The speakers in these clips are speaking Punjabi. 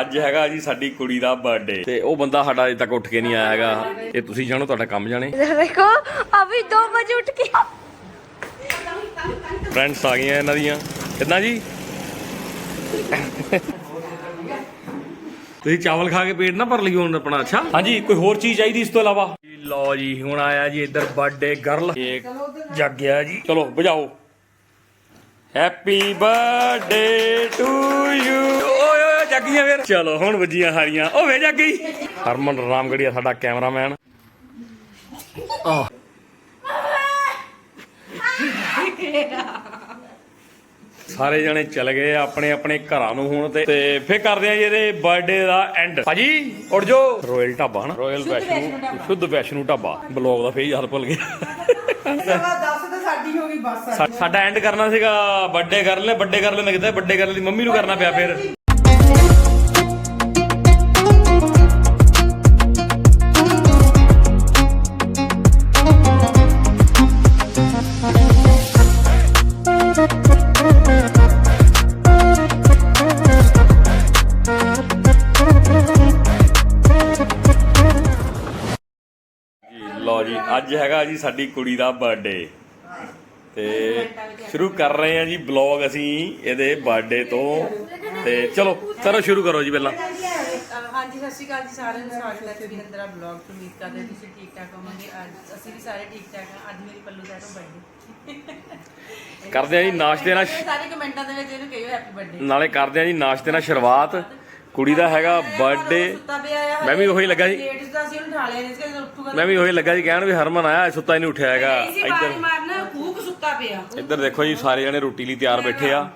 ਅੱਜ ਹੈਗਾ ਜੀ ਸਾਡੀ ਕੁੜੀ ਦਾ ਬਰਥਡੇ ਤੇ ਉਹ ਬੰਦਾ ਸਾਡਾ ਅਜੇ ਤੱਕ ਉੱਠ ਕੇ ਨਹੀਂ ਆਇਆ ਹੈਗਾ। ਇਹ ਤੁਸੀਂ ਜਾਣੋ ਤੁਹਾਡਾ ਕੰਮ ਜਾਣੇ। ਦੇਖੋ ਅਭੀ 2 ਵਜੇ ਉੱਠ ਕੇ ਫਰੈਂਡਸ ਆ ਗਈਆਂ ਇਹਨਾਂ ਦੀਆਂ। ਕਿੰਨਾ ਜੀ? ਤੁਸੀਂ ਚਾਵਲ ਖਾ ਕੇ ਪੇਟ ਨਾ ਭਰ ਲਿਓ ਹੁਣ ਆਪਣਾ ਅੱਛਾ? ਹਾਂਜੀ ਕੋਈ ਹੋਰ ਚੀਜ਼ ਚਾਹੀਦੀ ਇਸ ਤੋਂ ਇਲਾਵਾ? ਲਓ ਜੀ ਹੁਣ ਆਇਆ ਜੀ ਇੱਧਰ ਬਰਥਡੇ ਗਰਲ ਕੇਕ ਜੱਗ ਗਿਆ ਜੀ। ਚਲੋ ਵਜਾਓ। ਹੈਪੀ ਬਰਥਡੇ ਟੂ ਯੂ ਜੱਗੀਆਂ ਫਿਰ। ਚਲੋ ਹੁਣ ਵੱਜੀਆਂ ਹਾਰੀਆਂ। ਓ ਵੇ ਜੱਗ। ਹਰਮਨ ਰਾਮਗੜੀਆ ਸਾਡਾ ਕੈਮਰਾਮੈਨ। ਸਾਰੇ ਜਣੇ ਚਲੇ ਗਏ ਆਪਣੇ ਆਪਣੇ ਘਰਾਂ ਨੂੰ ਹੁਣ ਤੇ। ਤੇ ਫੇਰ ਕਰਦੇ ਆ ਜੀ ਇਹਦੇ ਬਰਥਡੇ ਦਾ ਐਂਡ ਭਾਜੀ ਉੱਠ ਜੋ ਰੋਇਲ ਢਾਬਾ ਨਾ ਰੋਇਲ ਵੈਸ਼ਨੂ ਸ਼ੁੱਧ ਵੈਸ਼ਨੂ ਢਾਬਾ। ਬਲੌਗ ਦਾ ਫੇਰ ਯਾਦ ਭੁੱਲ ਗਿਆ। ਸਵਾ 10 ਤੇ ਸਾਡੀ ਹੋ ਗਈ ਬੱਸ। ਸਾ- ਸਾਡਾ ਐਂਡ ਕਰਨਾ ਸੀਗਾ ਬਰਥਡੇ ਕਰ ਲੈ ਬਰਥਡੇ ਕਰ ਲੈ ਮੈਂ ਕਿਹਾ ਬਰਥਡੇ ਕਰ ਦੀ ਮੰਮੀ ਨੂੰ ਕਰਨਾ ਪਿਆ ਫਿਰ। ਹੈਗਾ ਜੀ ਸਾਡੀ ਕੁੜੀ ਦਾ ਬਰਥਡੇ ਤੇ ਸ਼ੁਰੂ ਕਰ ਰਹੇ ਹਾਂ ਜੀ ਬਲੌਗ ਅਸੀਂ ਇਹਦੇ ਬਰਥਡੇ ਤੋਂ। ਤੇ ਚਲੋ ਚਲੋ ਸ਼ੁਰੂ ਕਰੋ ਜੀ ਪਹਿਲਾਂ। ਹਾਂਜੀ ਸਤਿ ਸ਼੍ਰੀ ਅਕਾਲ ਜੀ ਸਾਰਿਆਂ ਨੂੰ। ਸਵਾਗਤ ਹੈ ਤੁਹਾਡੀ ਅੰਦਰ ਬਲੌਗ ਤੋਂ। ਉਮੀਦ ਕਰਦੇ ਹਾਂ ਤੁਸੀਂ ਠੀਕ ਠਾਕ ਹੋਵੋਗੇ। ਅੱਜ ਅਸੀਂ ਵੀ ਸਾਰੇ ਠੀਕ ਠਾਕ ਹਾਂ। ਅੱਜ ਮੇਰੀ ਪੱਲੂ ਸਾਹਿਬ ਦਾ ਬਰਥਡੇ ਕਰਦੇ ਹਾਂ ਜੀ ਨਾਸ਼ਤੇ ਨਾਲ ਸਾਰੇ ਕਮੈਂਟਾਂ ਦੇ ਵਿੱਚ ਇਹਨੂੰ ਕਹੋ ਹੈਪੀ ਬਰਥਡੇ ਨਾਲੇ ਕਰਦੇ ਹਾਂ ਜੀ ਨਾਸ਼ਤੇ ਨਾਲ ਸ਼ੁਰੂਆਤ। ਕੁੜੀ ਦਾ ਹੈਗਾ ਬਰਥਡੇ ਮੈਂ ਵੀ ਉਹੀ ਲੱਗਾ ਸੀ ਲੇਡੀਜ਼ ਦਾ ਅਸੀਂ ਉਹਨੂੰ ਠਾ ਲਿਆ ਨਹੀਂ ਸੀ ਜਦੋਂ ਉੱਠੂਗਾ। ਮੈਂ ਵੀ ਉਹੀ ਲੱਗਾ ਜੀ ਕਹਿਣ ਵੀ ਹਰਮਨ ਆਇਆ ਸੁੱਤਾ ਹੀ ਨਹੀਂ ਉੱਠਿਆ ਹੈਗਾ। ਇੱਧਰ ਬਾਰੀ ਮਾਰਨਾ ਖੂਕ ਸੁੱਤਾ ਪਿਆ। ਇੱਧਰ ਦੇਖੋ ਜੀ ਸਾਰੇ ਜਣੇ ਰੋਟੀ ਲਈ ਤਿਆਰ ਬੈਠੇ ਆ।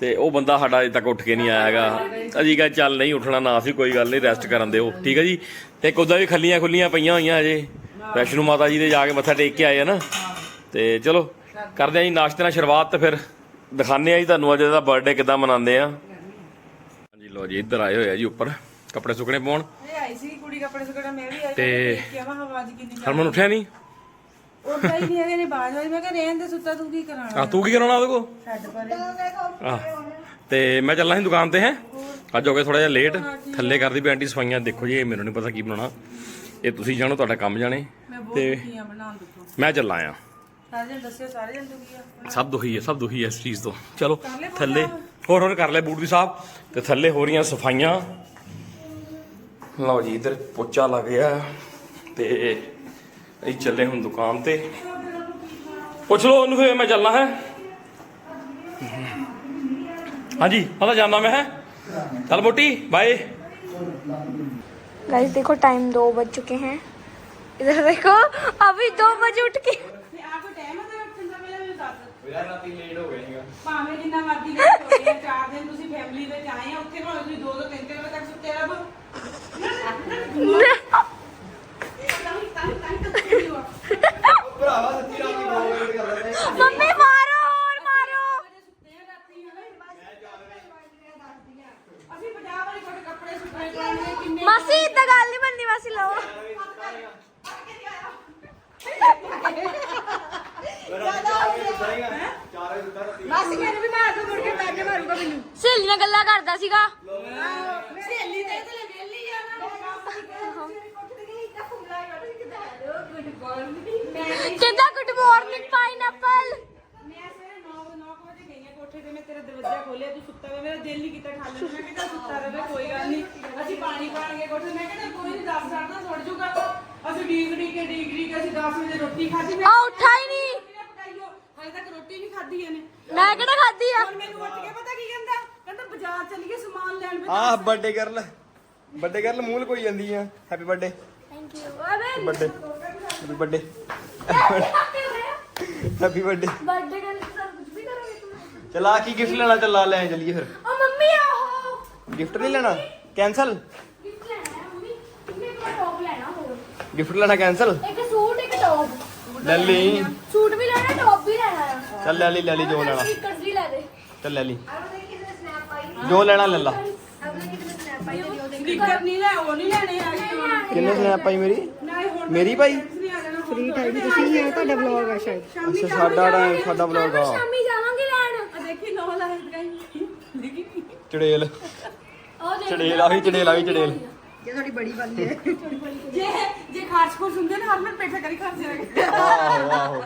ਤੇ ਉਹ ਬੰਦਾ ਸਾਡਾ ਅਜੇ ਤੱਕ ਉੱਠ ਕੇ ਨਹੀਂ ਆਇਆ ਹੈਗਾ। ਅਜੀ ਕਹ ਚੱਲ ਨਹੀਂ ਉੱਠਣਾ ਨਾ ਸੀ ਕੋਈ ਗੱਲ ਨਹੀਂ ਰੈਸਟ ਕਰਨ ਦਿਓ। ਠੀਕ ਹੈ ਜੀ? ਤੇ ਕੁੱਦਾਂ ਵੀ ਖੱਲੀਆਂ ਖੁੱਲੀਆਂ ਪਈਆਂ ਹੋਈਆਂ ਅਜੇ ਵੈਸ਼ਨੂ ਮਾਤਾ ਜੀ ਦੇ ਜਾ ਕੇ ਮੱਥਾ ਟੇਕ ਕੇ ਆਏ ਆ ਨਾ। ਤੇ ਚਲੋ ਕਰਦੇ ਆ ਜੀ ਨਾਸ਼ਤੇ ਨਾਲ ਸ਼ੁਰੂਆਤ ਤੇ ਫਿਰ ਦਿਖਾਣੇ ਆ ਜੀ ਤੁਹਾਨੂੰ ਅੱਜ ਦਾ ਬਰਥਡੇ ਕਿੱਦਾਂ ਮਨਾਉਂਦੇ ਆ। ਲੋ ਜੀ ਇੱਧਰ ਆਏ ਹੋਏ ਆ ਜੀ ਉੱਪਰ ਕੱਪੜੇ ਸੁੱਕਣੇ ਪਾਉਣ। ਇਹ ਆਈ ਸੀ ਕੁੜੀ ਕੱਪੜੇ ਸੁਕੜਾ ਮੈਂ ਵੀ ਆਈ ਤੇ ਕਿਹਾ ਕਿੰਨੀ ਹਰਮਨ ਉੱਠਿਆ ਨਹੀਂ? ਉਹ ਹੀ ਨਹੀਂ ਹੈਗੇ ਨੇ ਬਾਜ ਵਾਲੀ ਮੈਂ ਕਿਹਾ ਰਹਿਣ ਦੇ ਸੁੱਤਾ ਤੂੰ ਕੀ ਕਰਾਣਾ ਆ ਤੂੰ ਕੀ ਕਰਾਉਣਾ ਉਹਦੇ ਛੱਡ ਪਰੇ। ਤੇ ਮੈਂ ਚੱਲਣਾ ਸੀ ਦੁਕਾਨ ਤੇ ਹੈ? ਅੱਜ ਹੋ ਗਿਆ ਥੋੜਾ ਜਿਹਾ ਲੇਟ ਥੱਲੇ ਕਰਦੀ ਵੀ ਆਂਟੀ ਸਫਾਈਆਂ ਦੇਖੋ ਜੀ ਇਹ ਮੈਨੂੰ ਨਹੀਂ ਪਤਾ ਕੀ ਬਣਾਉਣਾ। ਇਹ ਤੁਸੀਂ ਜਾਣੋ ਤੁਹਾਡਾ ਕੰਮ ਜਾਣੇ। ਤੇ ਮੈਂ ਚੱਲਾਂ ਆ ਸਾਰੇ ਜਣ ਦੱਸਿਓ ਸਾਰੇ ਜਣ ਦੁਖੀ ਆ ਸਭ ਦੁਖੀ ਹੈ ਸਭ ਦੁਖੀ ਹੈ ਇਸ ਚੀਜ਼ ਤੋਂ ਚਲੋ ਥੱਲੇ ਹੋਰ ਹੋਰ ਕਰ ਲੈ ਬੂਟ ਦੀ ਸਾਹਿਬ ਤੇ ਥੱਲੇ ਹੋ ਰਹੀਆਂ ਸਫਾਈਆਂ ਲਓ ਜੀ ਇਧਰ ਪੋਚਾ ਲੱਗ ਗਿਆ ਤੇ ਅਸੀਂ ਚੱਲੇ ਹੁਣ ਦੁਕਾਨ ਤੇ ਪੁੱਛ ਲਓ ਉਹਨੂੰ ਫੇਰ ਮੈਂ ਚੱਲਣਾ ਹੈ ਹਾਂਜੀ ਪਤਾ ਜਾਣਾ ਮੈਂ ਹੈ ਚੱਲ ਮੋਟੀ ਬਾਏ गाइस देखो टाइम दो बज चुके हैं इधर देखो अभी दो बजे उठ के ਮੈਨੂੰ ਦੱਸ ਲੇਟ ਹੋ ਗਏ ਭਾਵੇਂ ਜਿੰਨਾ ਮਰਜ਼ੀ ਲੇਟ ਹੋ ਗਏ ਚਾਰ ਦਿਨ ਤੁਸੀਂ ਫੈਮਿਲੀ ਵਿੱਚ ਆਏ ਆ, ਉੱਥੇ ਭਾਵੇਂ ਤੁਸੀਂ ਦੋ ਦੋ ਤਿੰਨ ਤਿੰਨ ਵਜੇ ਤੱਕ ਸੁੱਤੇ ਰਹੋ। ਮੈਨੂੰ ਸਹੇਲੀ ਨਾਲ ਗੱਲਾਂ ਕਰਦਾ ਸੀਗਾ। ਸਹੇਲੀ ਤੇ ਤੇ ਵੇਲੀ ਆ ਨਾ। ਕਿੱਦਾਂ ਗੁੱਡ ਮਾਰਨਿੰਗ ਪਾਈਨਐਪਲ ਮੈਂ ਸਵੇਰੇ 9 9 ਵਜੇ ਗਈ ਆ ਕੋਠੇ ਤੇ ਮੈਂ ਤੇਰਾ ਦਰਵਾਜ਼ਾ ਖੋਲਿਆ ਤੂੰ ਸੁੱਤਾ ਵੇ ਮੇਰਾ ਦਿਲ ਨਹੀਂ ਕੀਤਾ ਠਾਲਣ ਨੂੰ। ਮੈਂ ਕਿਹਾ ਸੁੱਤਾ ਰਹੇ ਕੋਈ ਗੱਲ ਨਹੀਂ ਅਸੀਂ ਪਾਣੀ ਪਾਣ ਗਏ ਕੋਠੇ ਮੈਂ ਕਿਹਾ ਕੋਈ ਨਹੀਂ 10 ਸਾਢੇ ਦਸ ਉੱਠ ਜੂਗਾ। ਅਸੀਂ ਕੇ ਕੇ 10 ਵਜੇ ਰੋਟੀ ਖਾਧੀ। ਮੈਂ ਆ ਉੱਠਾ ਹੀ ਨਹੀਂ ਹਜੇ ਤੱਕ ਰੋਟੀ ਨਹੀਂ ਖਾਧੀ ਇਹਨੇ। ਮੈਂ ਕਿਹੜਾ ਖਾਧੀ ਆ? ਹੁਣ ਮੈਨੂੰ ਉੱਠ ਕੇ ਪਤਾ ਕੀ ਕਹਿੰਦਾ? ਕਹਿੰਦਾ ਬਾਜ਼ਾਰ ਚੱਲੀਏ ਸਮਾਨ ਲੈਣ ਵੀ ਆਹ ਬਰਥਡੇ ਗਰਲ ਬਰਥਡੇ ਗਰਲ ਮੂਲ ਕੋਈ ਜਾਂਦੀ ਆ। Happy birthday thank you ਅਬੇ। Birthday happy birthday happy birthday birthday Karan sir ਕੁਝ ਵੀ ਕਰੋਗੇ ਤੁਸੀਂ। ਚਲਾ ਕੀ ਗਿਫਟ ਲੈਣਾ ਚੱਲਾ ਲੈ ਚੱਲੀਏ ਫਿਰ। ਓ ਮੰਮੀ ਆਹੋ। ਗਿਫਟ ਨਹੀਂ ਲੈਣਾ? ਕੈਨਸਲ ਗਿਫਟ ਲੈਣਾ ਹੈ ਮੰਮੀ। ਟੌਪ ਲੈਣਾ ਹੋਰ? ਗਿਫਟ ਲੈਣਾ ਕੈਨਸਲ ਇੱਕ ਸੂਟ ਇੱਕ ਟੌਪ ਲੈ ਲਈ। ਸੂਟ ਵੀ ਲੈਣਾ ਟੌਪ ਵੀ ਲੈਣਾ ਆ ਚੱਲ ਲੈ ਲਈ ਲੈ ਲਈ ਜੋ ਲੈਣਾ। ਵੀ ਲੈ ਦੇ। ਚੱਲ ਲੈ ਲਈ। ਜੋ ਲੈਣਾ ਲੈ ਲਾ। ਨਹੀਂ ਲੈ ਉਹ ਨਹੀਂ ਲੈਣੇ ਆ ਕਿੰਨੇ ਸਨੈਪ ਪਾਈ ਮੇਰੀ? ਮੇਰੀ ਭਾਈ? ਫ੍ਰੀ ਟਾਈਮ ਤੁਸੀਂ ਹੈ ਤੁਹਾਡਾ ਵਲੌਗ ਆ ਸ਼ਾਇਦ। ਅੱਛਾ ਸਾਡਾ ਟਾਈਮ ਸਾਡਾ ਵਲੌਗ ਆ। ਸ਼ਾਮੀ ਜਾਵਾਂਗੇ ਲੈਣ। ਆ ਦੇਖੀ ਨੋ ਲਾਈਟ ਗਈ ਦੇਖੀ। ਚੜੇਲ। ਉਹ ਚੜੇਲ ਆ ਵੀ ਚੜੇਲ ਆ ਵੀ ਚੜੇਲ। ਜੇ ਜੇ ਖਾਰਸ਼ ਖੁਰਸ਼ ਹੁੰਦੇ ਨਾ ਹਰਮਨ ਪੇਠਾ ਕਰੀ ਖਾਰਸ਼। ਆਹੋ ਆਹੋ।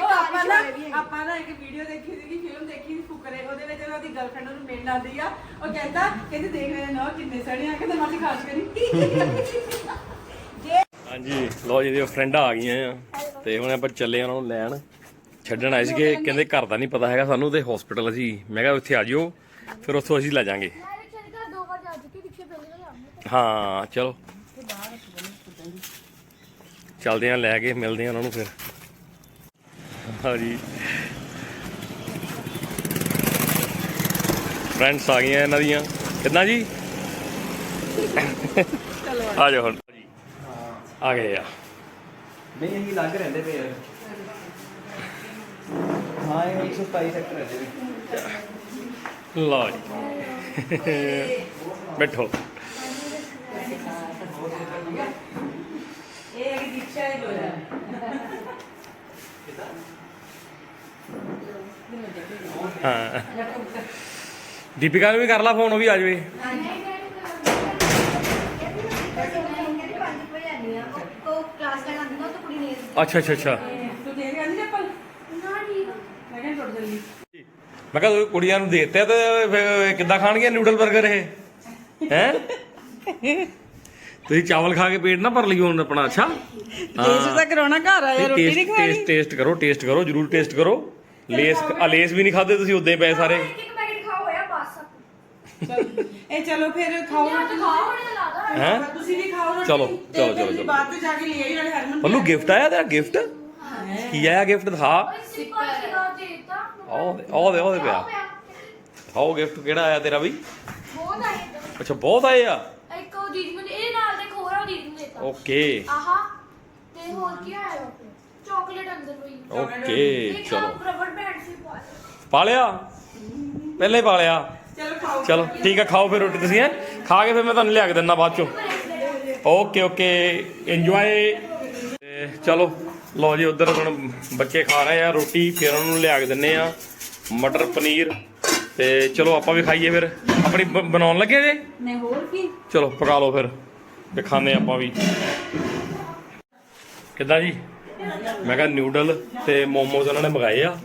ਉਹ ਆਪਾਂ ਨਾ ਆਪਾਂ ਨਾ ਇੱਕ ਵੀਡੀਓ ਦੇਖੀ ਸੀਗੀ ਫਿਲਮ ਦੇਖੀ ਸੀ ਫੁਕਰੇ। ਉਹਦੇ ਵਿੱਚ ਉਹਦੀ ਗਰਲਫ੍ਰੈਂਡ ਨੂੰ ਮਿਲਣ ਆਉਂਦੀ ਆ। ਉਹ ਕਹਿੰਦਾ ਕਹਿੰਦੇ ਦੇਖ ਰਹੇ ਨਾ ਕਿੰਨੇ ਸੋਹਣੇ ਆ ਕਹਿੰਦਾ ਮਾਸੀ ਖਾਰਸ਼ ਕਰੀ ਹਾਂਜੀ ਲੋ ਜੀ ਦੀ ਫਰੈਂਡਾਂ ਆ ਗਈਆਂ ਆ। ਤੇ ਹੁਣ ਆਪਾਂ ਚੱਲੇ ਆ ਉਹਨਾਂ ਨੂੰ ਲੈਣ। ਛੱਡਣ ਆਏ ਸੀਗੇ ਕਹਿੰਦੇ ਘਰ ਦਾ ਨਹੀਂ ਪਤਾ ਹੈਗਾ ਸਾਨੂੰ ਤੇ ਹਸਪੀਟਲ ਅਸੀਂ। ਮੈਂ ਕਿਹਾ ਉੱਥੇ ਆ ਜਿਓ ਫਿਰ ਉੱਥੋਂ ਅਸੀਂ ਲੈ ਜਾਾਂਗੇ। ਦੋ ਵਾਰ ਜਾ ਚੁੱਕੀ ਰਿਕਸ਼ੇ ਪਹਿਲੇ ਵਾਲੇ ਆਉਂਦੇ ਹਾਂ ਚਲੋ। ਚੱਲਦੇ ਆ ਲੈ ਕੇ ਮਿਲਦੇ ਆ ਉਹਨਾਂ ਨੂੰ ਫਿਰ। ਹਾਂਜੀ। ਫਰੈਂਡਸ ਆ ਗਈਆਂ ਇਹਨਾਂ ਦੀਆਂ। ਕਿੰਨਾ ਜੀ? ਆ ਜਾਓ ਹੁਣ। ਆ ਗਏ ਆ। ਨਹੀਂ ਅਸੀਂ ਲੱਗ ਰਹਿੰਦੇ ਪਏ ਯਾਰ ਹਾਂ ਇਹ 127 ਸੈਕਟਰ ਰਹਿੰਦੇ ਨੇ। ਲਓ ਜੀ। ਬੈਠੋ। ਇਹ ਇੱਕ ਦੀਕਸ਼ਾ ਹੀ ਲੋਇਆ ਹਾਂ। ਦੀਪਿਕਾ ਨੂੰ ਵੀ ਕਰ ਲਾ ਫੋਨ ਉਹ ਵੀ ਆ ਜਾਵੇ। ਅੱਛਾ ਅੱਛਾ ਅੱਛਾ। ਮੈਂ ਕਿਹਾ ਕੁੜੀਆਂ ਨੂੰ ਦੇਤੇ ਤੇ ਫਿਰ ਕਿੱਦਾਂ ਖਾਣਗੇ ਨੂਡਲ 버ਗਰ ਇਹ? ਹੈ? ਤੁਸੀਂ ਚਾਵਲ ਖਾ ਕੇ ਪੇਟ ਨਾ ਭਰ ਲਿਓ ਹੁਣ ਆਪਣਾ ਅੱਛਾ? ਟੇਸਟ ਤਾਂ ਕਰਾਉਣਾ ਘਰ ਆਇਆ ਰੋਟੀ ਨਹੀਂ ਖਾਣੀ ਟੇਸਟ ਟੇਸਟ ਕਰੋ ਟੇਸਟ ਕਰੋ ਜਰੂਰ ਟੇਸਟ ਕਰੋ। ਲੇਸ ਆ ਲੇਸ ਵੀ ਨਹੀਂ ਖਾਦੇ ਤੁਸੀਂ ਉਦਾਂ ਹੀ ਪਏ ਸਾਰੇ। ਇੱਕ ਇੱਕ ਪੈਕੇਟ ਖਾਓ ਹੋਇਆ ਬਸ। ਇਹ ਚਲੋ ਫਿਰ ਖਾਓ ਯਾਰ ਰੋਟੀ। ਖਾਓ ਹੋਣੇ ਤਾਂ ਲਾਦਾ ਹੈ? ਤੁਸੀਂ ਵੀ ਖਾਓ ਰੋਟੀ। ਚਲੋ, ਤੇ ਚਲੋ, ਫਿਰ ਚਲੋ, ਚਲੋ। ਬਾਅਦ ਚ ਜਾ ਕੇ ਲੈ ਆਈ ਨਾਲੇ ਹਰਮਨ ਪੱਲੂ ਗਿਫਟ ਆਇਆ ਤੇਰਾ ਗਿਫਟ ਕੀ ਆਇਆ ਗਿਫਟ ਦਿਖਾ? ਓਏ ਦੇਤਾ। ਆਹ ਦੇ ਆਹ ਦੇ ਆਹ ਦੇ ਪਿਆ? ਆਓ ਗਿਫਟ ਕਿਹੜਾ ਆਇਆ ਤੇਰਾ ਵੀ? ਬਹੁਤ ਆਏ ਇੱਧਰ। ਅੱਛਾ ਬਹੁਤ ਆਏ ਆ? ਇੱਕ ਉਹ ਦੀਦੀ ਨੂੰ ਇਹਦੇ ਨਾਲ ਦੇ ਖੋਰਾ ਦੀਦੀ ਨੂੰ ਦੇਤਾ। ਓਕੇ ਆਹਾ ਤੇ ਹੋਰ ਕੀ ਆਇਆ ਚਾਕਲੇਟ ਅੰਦਰ ਹੋਈ। ਓਕੇ ਚਲੋ। ਰਬੜ ਬੈਂਡ ਸੀ ਪਾ ਪਾ ਲਿਆ? ਪਹਿਲੇ ਪਾ ਲਿਆ। ਚਲੋ ਖਾਓ। ਚਲੋ ਠੀਕ ਆ ਖਾਓ ਫਿਰ ਰੋਟੀ ਤੁਸੀਂ ਹੈ? ਖਾ ਕੇ ਫਿਰ ਮੈਂ ਤੁਹਾਨੂੰ ਲਿਆ ਕੇ ਦਿੰਦਾ ਬਾਅਦ ਚੋਂ। ਓਕੇ ਓਕੇ ਇੰਜੋਏ ਚਲੋ ਲਓ ਜੀ ਉਧਰ ਹੁਣ ਬੱਚੇ ਖਾ ਰਹੇ ਆ ਰੋਟੀ ਫਿਰ ਉਹਨਾਂ ਨੂੰ ਲਿਆ ਕੇ ਦਿੰਨੇ ਆ ਮਟਰ ਪਨੀਰ। ਤੇ ਚਲੋ ਆਪਾਂ ਵੀ ਖਾਈਏ ਫਿਰ। ਆਪਣੀ ਬ- ਬਣਾਉਣ ਲੱਗੇ ਜੇ? ਨੇ ਹੋਰ ਕੀ? ਚਲੋ ਪਕਾ ਲਓ ਫਿਰ ਤੇ ਖਾਣੇ ਆਪਾਂ ਵੀ। ਕਿੱਦਾਂ ਜੀ? ਮੈਂ ਕਿਹਾ ਨਿਊਡਲ ਤੇ ਮੋਮੋਜ਼ ਉਹਨਾਂ ਨੇ ਮੰਗਾਏ ਆ।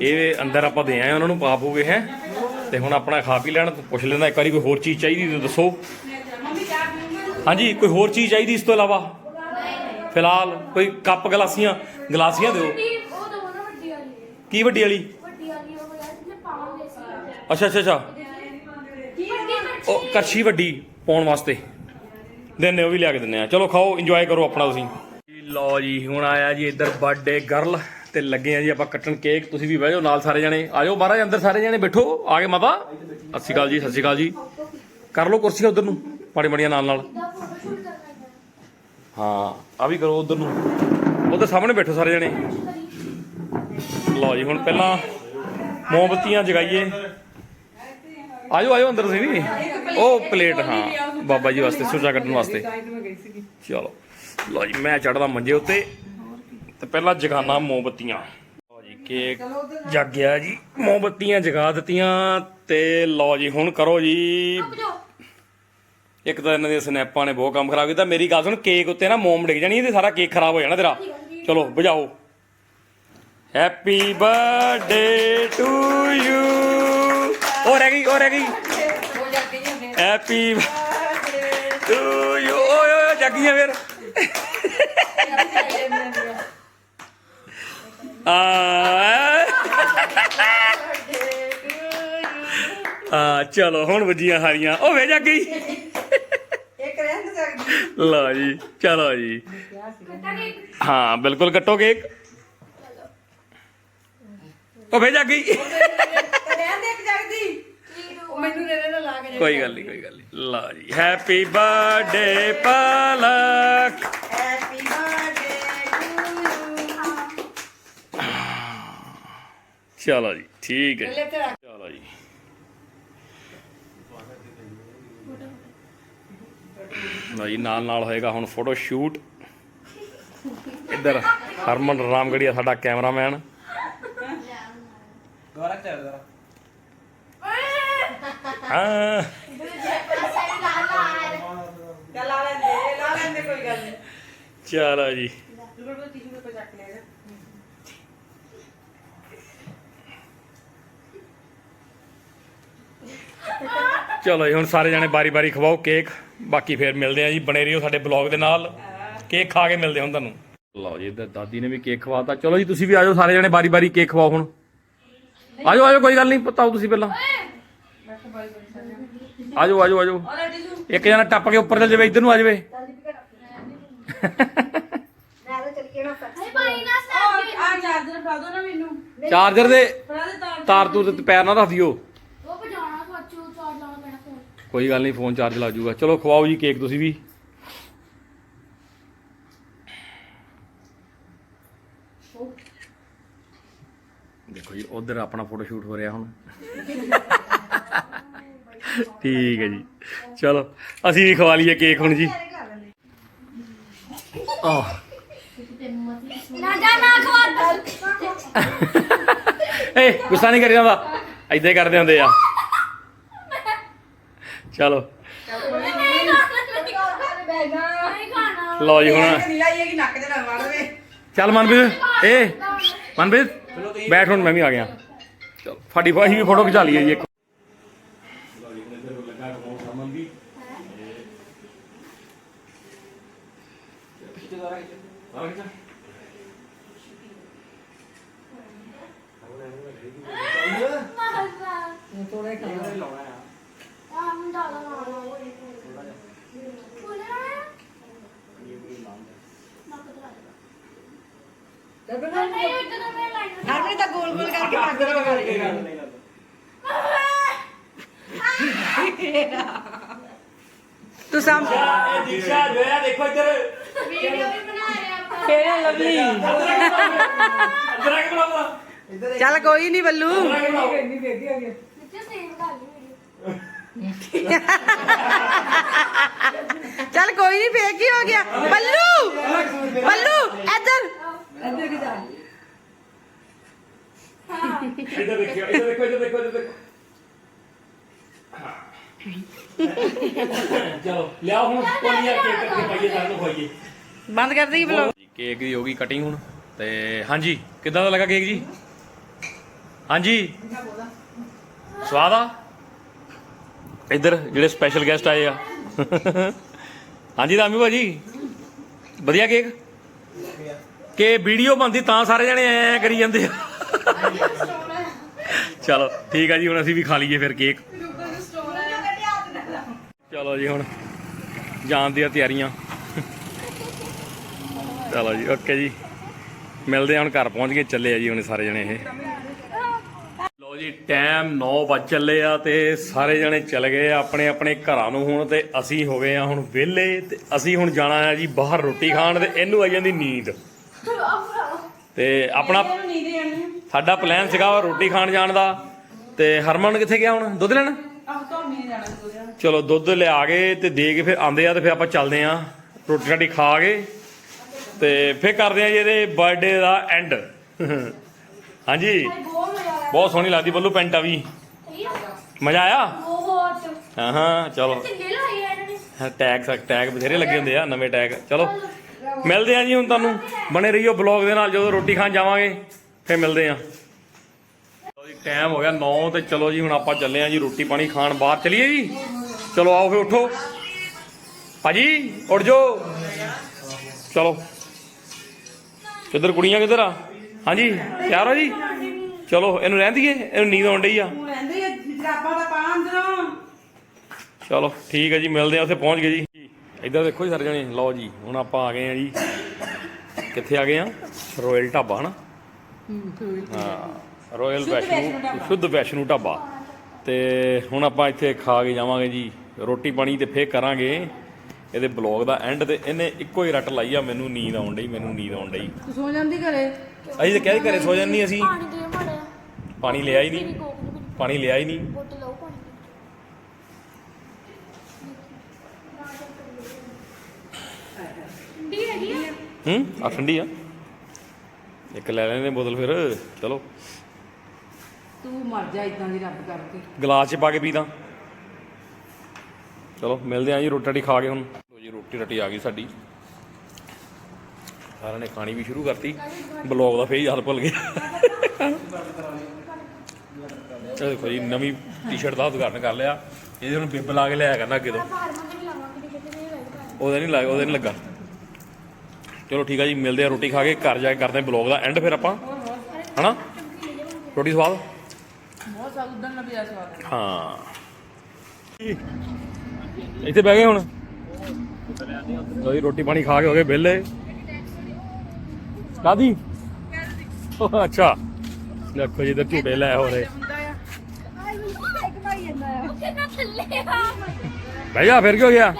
ਇਹ ਅੰਦਰ ਆਪਾਂ ਦੇ ਆਏ ਉਹਨਾਂ ਨੂੰ ਪਾ ਪੂਗੇ ਹੈ। ਤੇ ਹੁਣ ਆਪਣਾ ਖਾ ਪੀ ਲੈਣ, ਤੇ ਪੁੱਛ ਲੈਂਦਾ, ਇੱਕ ਵਾਰੀ ਕੋਈ ਹੋਰ ਚੀਜ਼ ਚਾਹੀਦੀ ਤਾਂ ਦੱਸੋ। ਹਾਂਜੀ, ਕੋਈ ਹੋਰ ਚੀਜ਼ ਚਾਹੀਦੀ ਇਸ ਤੋਂ ਇਲਾਵਾ? ਫਿਲਹਾਲ ਕੋਈ ਕੱਪ ਗਲਾਸੀਆਂ ਗਲਾਸੀਆਂ ਦਿਓ। ਕੀ ਵੱਡੀ ਵਾਲੀ? ਅੱਛਾ ਅੱਛਾ ਅੱਛਾ। ਉਹ ਕੜਛੀ ਵੱਡੀ ਪਾਉਣ ਵਾਸਤੇ। ਦਿੰਨੇ ਉਹ ਵੀ ਲਿਆ ਕੇ ਦਿੰਨੇ ਆ। ਚਲੋ ਖਾਓ ਇੰਜੋਏ ਕਰੋ ਆਪਣਾ ਤੁਸੀਂ। ਲਓ ਜੀ, ਹੁਣ ਆਇਆ ਜੀ ਇੱਧਰ ਬਰਥਡੇ ਗਰਲ ਤੇ ਲੱਗੇ ਆ ਜੀ ਆਪਾਂ ਕੱਟਣ ਕੇਕ ਤੁਸੀਂ ਵੀ ਬਹਿ ਜਾਓ ਨਾਲ ਸਾਰੇ ਜਣੇ। ਆ ਜਾਓ ਮਹਾਰਾਜ, ਅੰਦਰ ਸਾਰੇ ਜਣੇ ਬੈਠੋ। ਆ ਗਏ ਮਾਤਾ। ਸਤਿ ਸ਼੍ਰੀ ਅਕਾਲ ਜੀ, ਸਤਿ ਸ਼੍ਰੀ ਅਕਾਲ ਜੀ। ਕਰ ਲਓ ਕੁਰਸੀਆਂ ਉਧਰ ਨੂੰ, ਮਾੜੀ ਮਾੜੀਆਂ ਨਾਲ ਨਾਲ। ਹਾਂ, ਆ ਵੀ ਕਰੋ ਉਧਰ ਨੂੰ। ਉਧਰ ਸਾਹਮਣੇ ਬੈਠੋ ਸਾਰੇ ਜਣੇ। ਲਓ ਜੀ, ਹੁਣ ਪਹਿਲਾਂ ਮੋਮਬੱਤੀਆਂ ਜਗਾਈਏ। ਆਜੋ ਆਜੋ ਅੰਦਰ ਤੁਸੀਂ ਵੀ। ਉਹ ਪਲੇਟ ਹਾਂ। ਬਾਬਾ ਜੀ ਵਾਸਤੇ ਸੁਜਾ ਕੱਢਣ ਵਾਸਤੇ। ਚਲੋ। ਲਓ ਜੀ ਮੈਂ ਚੜਦਾ ਮੰਜੇ ਉੱਤੇ ਤੇ ਪਹਿਲਾਂ ਜਗਾਨਾ ਮੋਮਬੱਤੀਆਂ। ਲਓ ਜੀ ਕੇਕ ਜਗ ਗਿਆ ਜੀ ਮੋਮਬੱਤੀਆਂ ਜਗਾ ਦਿੱਤੀਆਂ ਤੇ ਲਓ ਜੀ ਹੁਣ ਕਰੋ ਜੀ। ਇੱਕ ਤਾਂ ਇਹਨਾਂ ਦੀਆਂ ਸਨੈਪਾਂ ਨੇ ਬਹੁਤ ਕੰਮ ਖਰਾਬ ਕੀਤਾ। ਮੇਰੀ ਗੱਲ ਸੁਣ ਕੇਕ ਉੱਤੇ ਨਾ ਮੋਮ ਡਿੱਗ ਜਾਣੀ ਤੇ ਸਾਰਾ ਕੇਕ ਖਰਾਬ ਹੋ ਜਾਣਾ ਤੇਰਾ। ਚਲੋ ਵਜਾਓ। ਹੈਪੀ ਬਰਥਡੇ ਟੂ ਯੂ ਉਹ ਰਹਿ ਗਈ ਉਹ ਰਹਿ ਗਈ। ਹੈਪੀ ਟੂ ਯੂ ਓਏ ਓਏ ਜਾਗੀਆਂ ਫਿਰ। ਆ ਆ ਚਲੋ ਹੁਣ ਵੱਜੀਆਂ ਹਾਰੀਆਂ। ਉਹ ਵੇ ਜਾਗੀ ਇੱਕ ਰਹਿ ਨਹੀਂ ਸਕਦੀ। ਲਓ ਜੀ ਚਲੋ ਜੀ। ਹਾਂ ਬਿਲਕੁਲ ਕੱਟੋ ਕੇਕ। ਉਹ ਵੇ ਜਾਗੀ ਤੇ ਰਹਿਣ ਦੇ ਇੱਕ ਜਗਦੀ ਥ੍ਰੀ ਮੈਨੂੰ ਦੇ ਦੇ ਲਾ ਕੇ ਕੋਈ ਗੱਲ ਨਹੀਂ ਕੋਈ ਗੱਲ ਨਹੀਂ ਲਓ ਜੀ happy birthday Palak. Happy birthday to you ਚਲੋ ਜੀ ਠੀਕ ਹੈ। ਲੈ ਤੇ ਚਲੋ ਜੀ। ਲਓ ਜੀ ਨਾਲ ਨਾਲ ਹੋਏਗਾ ਹੁਣ ਫੋਟੋ ਸ਼ੂਟ ਇੱਧਰ ਹਰਮਨ ਰਾਮਗੜੀਆ ਸਾਡਾ ਕੈਮਰਾਮੈਨ ਚੱਲ ਦੁਬਾਰਾ ਚਲੋ ਜੀ। ਚਲੋ ਜੀ, ਹੁਣ ਸਾਰੇ ਜਾਣੇ ਬਾਰੀ-ਬਾਰੀ ਖਵਾਓ ਕੇਕ। ਬਾਕੀ ਫੇਰ ਮਿਲਦੇ ਆ ਜੀ, ਬਣੇ ਰਹੋ ਸਾਡੇ ਬਲੌਗ ਦੇ ਨਾਲ। ਕੇਕ ਖਾ ਕੇ ਮਿਲਦੇ ਹੁਣ ਤੁਹਾਨੂੰ। ਲਓ ਜੀ ਇੱਧਰ ਦਾਦੀ ਨੇ ਵੀ ਕੇਕ ਖਵਾਤਾ। ਚਲੋ ਜੀ, ਤੁਸੀਂ ਵੀ ਆਜੋ ਸਾਰੇ ਜਾਣੇ ਬਾਰੀ-ਬਾਰੀ ਕੇਕ ਖਵਾਓ ਹੁਣ। ਆਜੋ ਆਜੋ ਕੋਈ ਗੱਲ ਨਹੀਂ ਪਤਾਓ ਤੁਸੀਂ ਪਹਿਲਾਂ। ਆਜੋ ਆਜੋ ਆਜੋ। ਇੱਕ ਜਣਾ ਟੱਪ ਕੇ ਉੱਪਰ ਚੱਲ ਜਾਵੇ ਇੱਧਰ ਨੂੰ ਆ ਜਾਵੇ। ਚਾਰਜਰ ਦੋ ਨਾ ਮੈਨੂੰ। ਚਾਰਜਰ ਦੇ ਫੜਾ ਦੇ ਤਾਰ। ਤਾਰ ਤੇ ਪੈਰ ਨਾ ਰੱਖ ਦਿਓ। ਕੋਈ ਗੱਲ ਨਹੀਂ ਫੋਨ ਚਾਰਜ ਲਾ ਜਾਊਗਾ ਚਲੋ ਖਵਾਓ ਜੀ ਕੇਕ ਤੁਸੀਂ ਵੀ। ਦੇਖੋ ਜੀ ਉਧਰ ਆਪਣਾ ਫੋਟੋ ਸ਼ੂਟ ਹੋ ਰਿਹਾ ਹੁਣ। ਠੀਕ ਹੈ ਜੀ। ਚਲੋ ਅਸੀਂ ਵੀ ਖਵਾ ਲਈਏ ਕੇਕ ਹੁਣ ਜੀ। ਆਹ। ਨਾ ਜਾ ਨਾ ਖਵਾ ਏ ਗੁੱਸਾ ਨਹੀਂ ਕਰੀ ਜਾਂਦਾ ਐਦਾਂ ਹੀ ਕਰਦੇ ਹੁੰਦੇ ਆ। ਚਲੋ। ਲਓ ਜੀ ਹੁਣ। ਚੱਲ ਮਨਪ੍ਰੀਤ ਏ ਮਨਪ੍ਰੀਤ ਬੈਠ ਹੁਣ ਮੈਂ ਵੀ ਆ ਗਿਆ। ਚਲ ਫਾਡੀ ਫਾਹੀ ਵੀ ਫੋਟੋ ਖਿਚਾ ਲਈਏ ਜੀ ਇੱਕ ਥੋੜੇ ਖਾਣਾ ਲਾਉਣਾ ਆ ਆ ਮੁੰਡਾ ਲਾ ਨਾ ਬੋਲੇ ਨਾ ਨਹੀਂ ਇੱਧਰ ਤਾਂ ਮੈਂ ਲਾਈਨ ਹਰਮਨ ਤਾਂ ਗੋਲ ਗੋਲ ਕਰਕੇ ਪੱਗ ਲਗਾ ਦੇ ਤੂੰ ਸਾਹਮ ਇਹ ਦੀਕਸ਼ਾ ਜੋ ਹੈ ਦੇਖੋ ਇੱਧਰ। ਵੀਡੀਓ ਵੀ ਬਣਾ ਰਿਹਾ ਆਪਾਂ ਕਿਹੜਾ ਲਵਲੀ ਅੰਦਰ ਆ ਕੇ ਬਣਾਵਾ ਚੱਲ ਕੋਈ ਨਹੀਂ ਬੱਲੂ। ਵਿੱਚੋਂ ਸੇਵ ਕਰ ਲਈ ਵੀਡੀਓ ਚੱਲ ਕੋਈ ਨਹੀਂ ਫੇਰ ਕੀ ਹੋ ਗਿਆ? ਬੱਲੂ! ਬੱਲੂ ਇੱਧਰ। ਇੱਧਰ ਦੇਖਿਓ ਇੱਧਰ ਦੇਖੋ ਇੱਧਰ ਦੇਖੋ ਇੱਧਰ ਦੇਖੋ ਕੇਕ ਦੀ ਹੋ ਗਈ ਕਟਿੰਗ ਹੁਣ ਤੇ ਹਾਂਜੀ ਕਿੱਦਾਂ ਦਾ ਲੱਗਾ ਕੇਕ ਜੀ ਹਾਂਜੀ ਸਵਾਦ ਆ ਇੱਧਰ ਜਿਹੜੇ ਸਪੈਸ਼ਲ ਗੈਸਟ ਆਏ ਆ ਹਾਂਜੀ ਰਾਮੀ ਭਾਜੀ ਵਧੀਆ ਕੇਕ ਕਿ ਵੀਡੀਓ ਬਣਦੀ ਤਾਂ ਸਾਰੇ ਜਣੇ ਐ ਕਰੀ ਜਾਂਦੇ ਆ ਚਲੋ ਠੀਕ ਆ ਜੀ ਹੁਣ ਅਸੀਂ ਵੀ ਖਾ ਲਈਏ ਫਿਰ ਕੇਕ ਚਲੋ ਜੀ ਹੁਣ ਜਾਣ ਦੀਆਂ ਤਿਆਰੀਆਂ ਚਲੋ ਜੀ ਓਕੇ ਜੀ। ਮਿਲਦੇ ਹਾਂ ਹੁਣ ਘਰ, ਪਹੁੰਚ ਗਏ, ਚੱਲੇ ਆ ਜੀ ਹੁਣ ਸਾਰੇ ਜਣੇ ਇਹ। ਲੋ ਜੀ ਟਾਈਮ 9 ਵੱਜ ਚੱਲੇ ਆ ਤੇ ਸਾਰੇ ਜਣੇ ਚਲੇ ਗਏ ਆਪਣੇ ਆਪਣੇ ਘਰਾਂ ਨੂੰ ਹੁਣ ਤੇ ਅਸੀਂ ਹੋ ਗਏ ਆ ਹੁਣ ਵਿਹਲੇ ਤੇ ਅਸੀਂ ਹੁਣ ਜਾਣਾ ਆ ਜੀ ਬਾਹਰ ਰੋਟੀ ਖਾਣ ਤੇ ਇਹਨੂੰ ਆ ਜਾਂਦੀ ਨੀਂਦ। ਤੇ ਆਪਣਾ ਸਾਡਾ ਪਲਾਨ ਸੀਗਾ ਰੋਟੀ ਖਾਣ ਜਾਣ ਦਾ। ਤੇ ਹਰਮਨ ਕਿੱਥੇ ਗਿਆ ਹੁਣ? ਦੁੱਧ ਲੈਣ? ਚਲੋ ਦੁੱਧ ਲਿਆ ਗਏ ਤੇ ਦੇ ਕੇ ਫਿਰ ਆਂਦੇ ਆ ਤੇ ਫਿਰ ਆਪਾਂ ਚੱਲਦੇ ਆ। ਰੋਟੀ ਰਾਟੀ ਖਾ ਕੇ ਤੇ ਫਿਰ ਕਰਦੇ ਆ ਜੀ ਇਹਦੇ ਬਰਥਡੇ ਦਾ ਐਂਡ ਹਾਂਜੀ। ਬਹੁਤ ਸੋਹਣੀ ਲੱਗਦੀ ਬੱਲੂ, ਪੈਂਟਾ ਵੀ। ਮਜ਼ਾ ਆਇਆ? ਬਹੁਤ ਹਾਂ ਹਾਂ, ਚਲੋ। ਚੰਗੇ ਲਾਈ ਆ ਇਹਨਾਂ ਨੇ ਟੈਗ ਟੈਗ ਬਥੇਰੇ ਲੱਗੇ ਹੁੰਦੇ ਆ, ਨਵੇਂ ਟੈਗ ਚਲੋ, ਮਿਲਦੇ ਆ ਜੀ ਹੁਣ ਤੁਹਾਨੂੰ। ਬਣੇ ਰਹੀਓ ਬਲੌਗ ਦੇ ਨਾਲ, ਜਦੋਂ ਰੋਟੀ ਖਾਣ ਜਾਵਾਂਗੇ, ਫਿਰ ਮਿਲਦੇ ਆ। ਲਓ ਜੀ ਟਾਈਮ ਹੋ ਗਿਆ 9 ਤੇ ਚਲੋ ਜੀ, ਹੁਣ ਆਪਾਂ ਚੱਲੇ ਆ ਜੀ ਰੋਟੀ ਪਾਣੀ ਖਾਣ ਬਾਹਰ। ਚਲੀਏ ਜੀ? ਚਲੋ ਆਓ ਫਿਰ ਉਠੋ। ਭਾਜੀ, ਉੱਠ ਜਾਓ। ਚਲੋ। ਕਿੱਧਰ ਕੁੜੀਆਂ ਕਿੱਧਰ ਆ? ਹਾਂਜੀ ਤਿਆਰ ਹੋ ਜੀ? ਚਲੋ ਇਹਨੂੰ ਰਹਿਣ ਦਈਏ ਇਹਨੂੰ ਨੀਂਦ ਆਉਣ ਡਈ ਆ। ਤੂੰ ਰਹਿੰਦੇ ਜਰਾਬਾਂ ਦਾ ਪਾ ਅੰਦਰੋਂ। ਚਲੋ ਠੀਕ ਹੈ ਜੀ ਮਿਲਦੇ ਆ ਉੱਥੇ ਪਹੁੰਚ ਗਏ ਜੀ। ਇੱਧਰ ਦੇਖੋ ਜੀ ਸਾਰੇ ਜਣੇ ਲਓ ਜੀ ਹੁਣ ਆਪਾਂ ਆ ਗਏ ਆ ਜੀ। ਕਿੱਥੇ ਆ ਗਏ ਆ? ਰੋਇਲ ਢਾਬਾ ਹਨਾ? ਹਾਂ ਰੋਇਲ ਵੈਸ਼ਨੂ ਸ਼ੁੱਧ ਵੈਸ਼ਨੂ ਢਾਬਾ। ਤੇ ਹੁਣ ਆਪਾਂ ਇੱਥੇ ਖਾ ਕੇ ਜਾਵਾਂਗੇ ਜੀ ਰੋਟੀ ਪਾਣੀ ਤੇ ਫੇਰ ਕਰਾਂਗੇ। ਇਹਦੇ ਬਲੌਗ ਦਾ ਐਂਡ ਤੇ ਇਹਨੇ ਇੱਕੋ ਹੀ ਰੱਟ ਲਾਈ ਆ ਮੈਨੂੰ ਨੀਂਦ ਆਉਣ ਡਈ ਮੈਨੂੰ ਨੀਂਦ ਆਉਣ ਡਈ। ਤੂੰ ਸੋ ਜਾਂਦੀ ਘਰੇ? ਅਸੀਂ ਤਾਂ ਕਹਿ ਘਰੇ ਸੋ ਜਾਂਦੀ ਅਸੀਂ। ਪਾਣੀ ਦੇ ਮਾੜਾ। ਪਾਣੀ ਲਿਆ ਹੀ ਨਹੀਂ। ਪਾਣੀ ਲਿਆ ਹੀ ਨਹੀਂ। ਬੋਤਲ ਲਓ ਪਾਣੀ। ਦੀ ਠੰਡੀ ਹੈਗੀ ਆ। ਹੂੰ ਆ ਠੰਡੀ ਆ। ਇੱਕ ਲੈ ਲੈਣੇ ਬੋਤਲ ਫਿਰ ਚਲੋ। ਤੂੰ ਮਰ ਜਾ ਇਦਾਂ ਦੀ ਰੱਬ ਕਰਕੇ। ਗਲਾਸ 'ਚ ਪਾ ਕੇ ਪੀਦਾ ਚਲੋ ਮਿਲਦੇ ਆਂ ਜੀ ਰੋਟੀ ਰਾਟੀ ਖਾ ਕੇ ਹੁਣ। ਲਓ ਜੀ ਰੋਟੀ ਰਾਟੀ ਆ ਗਈ ਸਾਡੀ। ਸਾਰਿਆਂ ਨੇ ਖਾਣੀ ਵੀ ਸ਼ੁਰੂ ਕਰਤੀ। ਬਲੌਗ ਦਾ ਫੇਰ ਯਾਦ ਭੁੱਲ ਗਿਆ ਇਹ ਦੇਖੋ ਜੀ ਨਵੀਂ ਟੀ-ਸ਼ਰਟ ਦਾ ਉਦਘਾਟਨ ਕਰ ਲਿਆ। ਇਹਦੇ ਹੁਣ ਬਿੱਬ ਲਾ ਕੇ ਲਿਆਇਆ ਕਰਨਾ ਅੱਗੇ ਤੋਂ। ਉਹਦੇ ਨਹੀਂ ਲੱਗਾ ਉਹਦੇ ਨਹੀਂ ਲੱਗਾ। ਚਲੋ ਠੀਕ ਆ ਜੀ ਮਿਲਦੇ ਆ ਰੋਟੀ ਖਾ ਕੇ ਘਰ ਜਾ ਕੇ ਕਰਦੇ ਆ ਬਲੌਗ ਦਾ ਐਂਡ ਫਿਰ ਆਪਾਂ। ਹਨਾ? ਰੋਟੀ ਸਵਾਦ? ਬਹੁਤ ਸਾਲ ਉਦੋਂ ਪਿਆ ਸਵਾਦ ਹਾਂ। ਇੱਥੇ ਬਹਿ ਗਏ ਹੁਣ। ਲੋ ਜੀ, ਰੋਟੀ ਪਾਣੀ ਖਾ ਕੇ ਹੋ ਗਏ ਵਿਹਲੇ। ਕਾਦੀ ਅੱਛਾ। ਦੇਖੋ ਜੀ, ਇਧਰ ਝੂਟੇ ਲੈ ਹੋ ਰਹੇ। ਬਹਿ ਜਾ, ਫਿਰ ਕੀ ਹੋ ਗਿਆ?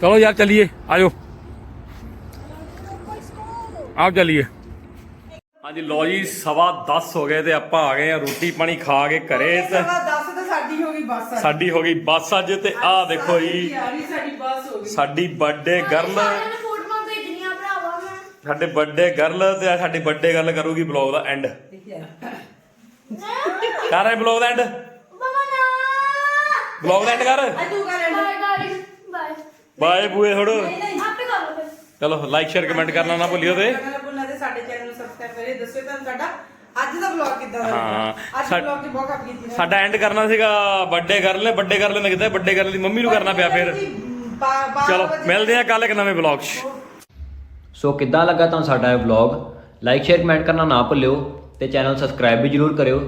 ਚਲੋ ਯਾਰ, ਚੱਲੀਏ। ਆਜੋ ਆਓ ਚੱਲੀਏ। ਹਾਂਜੀ ਲੋ ਜੀ ਸਵਾ 10 ਹੋ ਗਏ ਤੇ ਆਪਾਂ ਆ ਗਏ ਆ ਰੋਟੀ ਪਾਣੀ ਖਾ ਕੇ ਘਰੇ ਤੇ ਸਵਾ 10 ਤਾਂ ਸਾਡੀ ਹੋ ਗਈ ਬੱਸ ਆ ਸਾਡੀ ਹੋ ਗਈ ਬੱਸ ਅੱਜ ਤੇ ਆਹ ਦੇਖੋ ਜੀ। ਯਾਰੀ ਸਾਡੀ ਬੱਸ ਹੋ ਗਈ। ਸਾਡੀ ਬਰਥਡੇ ਗਰਲ ਸਾਡੇ ਬਰਥਡੇ ਗਰਲ ਤੇ ਆਹ ਸਾਡੀ ਬਰਥਡੇ ਗੱਲ ਕਰੂਗੀ ਬਲੌਗ ਦਾ ਐਂਡ ਕਰ ਰਹੇ ਬਲੌਗ ਦਾ ਐਂਡ ਬਲੌਗ ਦਾ ਐਂਡ ਕਰ। ਤੂੰ ਕਰ ਬਾਏ ਬੂਏ ਥੋੜੋ ਚਲੋ ਲਾਈਕ ਸ਼ੇਅਰ ਕਮੈਂਟ ਕਰਨਾ ਨਾ ਭੁੱਲਿਓ ਤੇ। ਅਗਰ ਸਾਡੇ ਚੈਨਲ ਤੁਹਾਨੂੰ ਸਾਡਾ ਅੱਜ ਦਾ ਵਲੌਗ ਕਿੱਦਾਂ ਦਾ ਹਾਂ, ਲੱਗਾ ਅੱਜ ਸਾ- ਵਲੌਗ ਦੀ ਬਹੁਤ ਕਾਫੀ ਕੀਤੀ ਸਾਡਾ ਐਂਡ ਕਰਨਾ ਸੀਗਾ ਬਰਥਡੇ ਗਰਲ ਨੇ ਬਰਥਡੇ ਗਰਲ ਨੇ ਕਿਹਾ ਬਰਥਡੇ ਗਰਲ ਦੀ ਮੰਮੀ ਨੂੰ ਕਰਨਾ ਪਿਆ ਫਿਰ। ਚਲੋ ਮਿਲਦੇ ਆ ਕੱਲ ਇੱਕ ਨਵੇਂ ਬਲੌਗ 'ਚ। ਸੋ ਕਿੱਦਾਂ ਲੱਗਾ ਤੁਹਾਨੂੰ ਸਾਡਾ ਇਹ ਵਲੌਗ ਲਾਈਕ ਸ਼ੇਅਰ ਕਮੈਂਟ ਕਰਨਾ ਨਾ ਭੁੱਲਿਓ ਤੇ ਚੈਨਲ ਸਬਸਕ੍ਰਾਈਬ ਵੀ ਜਰੂਰ ਕਰਿਓ।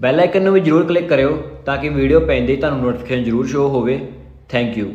ਬੈਲ ਆਈਕਨ ਨੂੰ ਵੀ ਜਰੂਰ ਕਲਿੱਕ ਕਰਿਓ ਤਾਂ ਕਿ ਵੀਡੀਓ ਪੈਂਦੇ ਹੀ ਤੁਹਾਨੂੰ ਨੋਟੀਫਿਕੇਸ਼ਨ ਜਰੂਰ ਸ਼ੋ ਹੋਵੇ। Thank you